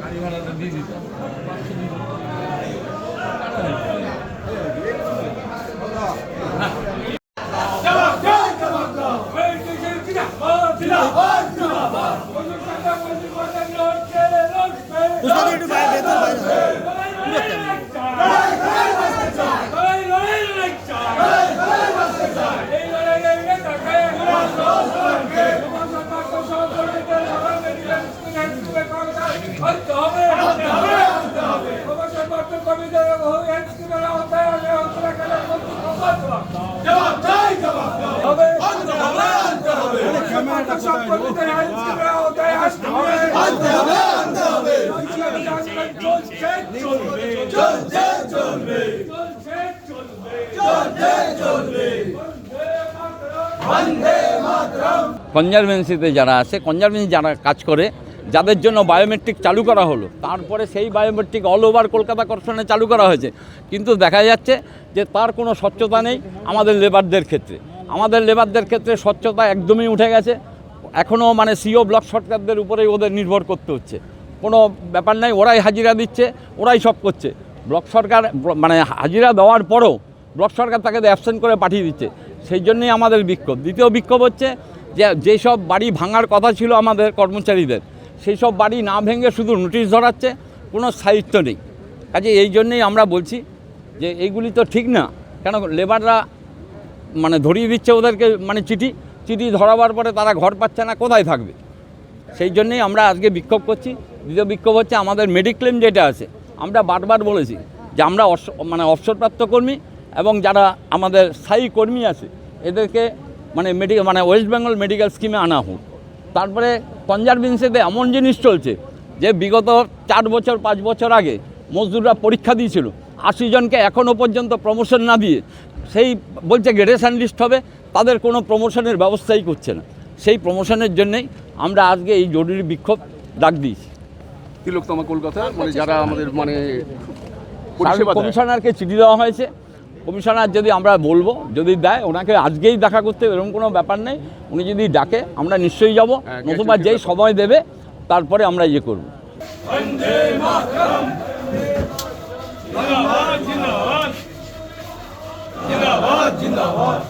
গাড়ি ভাড়াটা দিয়ে দিতাম কনজারভেন্সিতে যারা আছে কনজারভেন্সি যারা কাজ করে যাদের জন্য বায়োমেট্রিক চালু করা হলো, তারপরে সেই বায়োমেট্রিক অল ওভার কলকাতা কর্পোরেশনে চালু করা হয়েছে। কিন্তু দেখা যাচ্ছে যে তার কোনো স্বচ্ছতা নেই আমাদের লেবারদের ক্ষেত্রে। আমাদের লেবারদের ক্ষেত্রে স্বচ্ছতা একদমই উঠে গেছে। এখনও মানে সিও ব্লক সরকারদের উপরেই ওদের নির্ভর করতে হচ্ছে। কোনো ব্যাপার নাই, ওরাই হাজিরা দিচ্ছে, ওরাই সব করছে। ব্লক সরকার মানে হাজিরা দেওয়ার পরও ব্লক সরকার তাকে অ্যাবসেন্ট করে পাঠিয়ে দিচ্ছে। সেই জন্যই আমাদের বিক্ষোভ। দ্বিতীয় বিক্ষোভ হচ্ছে যে, যেসব বাড়ি ভাঙার কথা ছিল আমাদের কর্মচারীদের সেই সব বাড়ি না ভেঙে শুধু নোটিশ ধরাচ্ছে, কোনো স্থায়িত্ব নেই। কাজে এই জন্যেই আমরা বলছি যে এইগুলি তো ঠিক না। কেন লেবাররা মানে ধরিয়ে দিচ্ছে ওদেরকে মানে চিঠি চিঠি ধরাবার পরে তারা ঘর পাচ্ছে না, কোথায় থাকবে? সেই জন্যেই আমরা আজকে বিক্ষোভ করছি। দ্বিতীয় বিক্ষোভ হচ্ছে আমাদের মেডিক্লেম যেটা আছে, আমরা বারবার বলেছি যে আমরা মানে অবসরপ্রাপ্ত কর্মী এবং যারা আমাদের স্থায়ী কর্মী আছে, এদেরকে মানে মেডিকেল মানে ওয়েস্ট বেঙ্গল মেডিকেল স্কিমে আনা হোক। তারপরে কনজারভেন্সিতে এমন জিনিস চলছে যে বিগত চার বছর পাঁচ বছর আগে মজদুররা পরীক্ষা দিয়েছিল। আশি জনকে এখনও পর্যন্ত প্রমোশন না দিয়ে সেই বলছে গ্রেডেশন লিস্ট হবে তাদের কোনো প্রমোশনের ব্যবস্থাই করছে না। সেই প্রমোশনের জন্যেই আমরা আজকে এই জরুরি বিক্ষোভ ডাক দিয়েছি। তিলোকতমা কলকাতা মানে যারা আমাদের মানে কমিশনারকে চিঠি দেওয়া হয়েছে। কমিশনার যদি আমরা বলব যদি দেয় ওনাকে আজকেই দেখা করতে হবে, এরকম কোনো ব্যাপার নেই। উনি যদি ডাকে আমরা নিশ্চয়ই যাব। হ্যাঁ, নতুবা যেই সময় দেবে তারপরে আমরা ইয়ে করব। জিন্দাবাদ।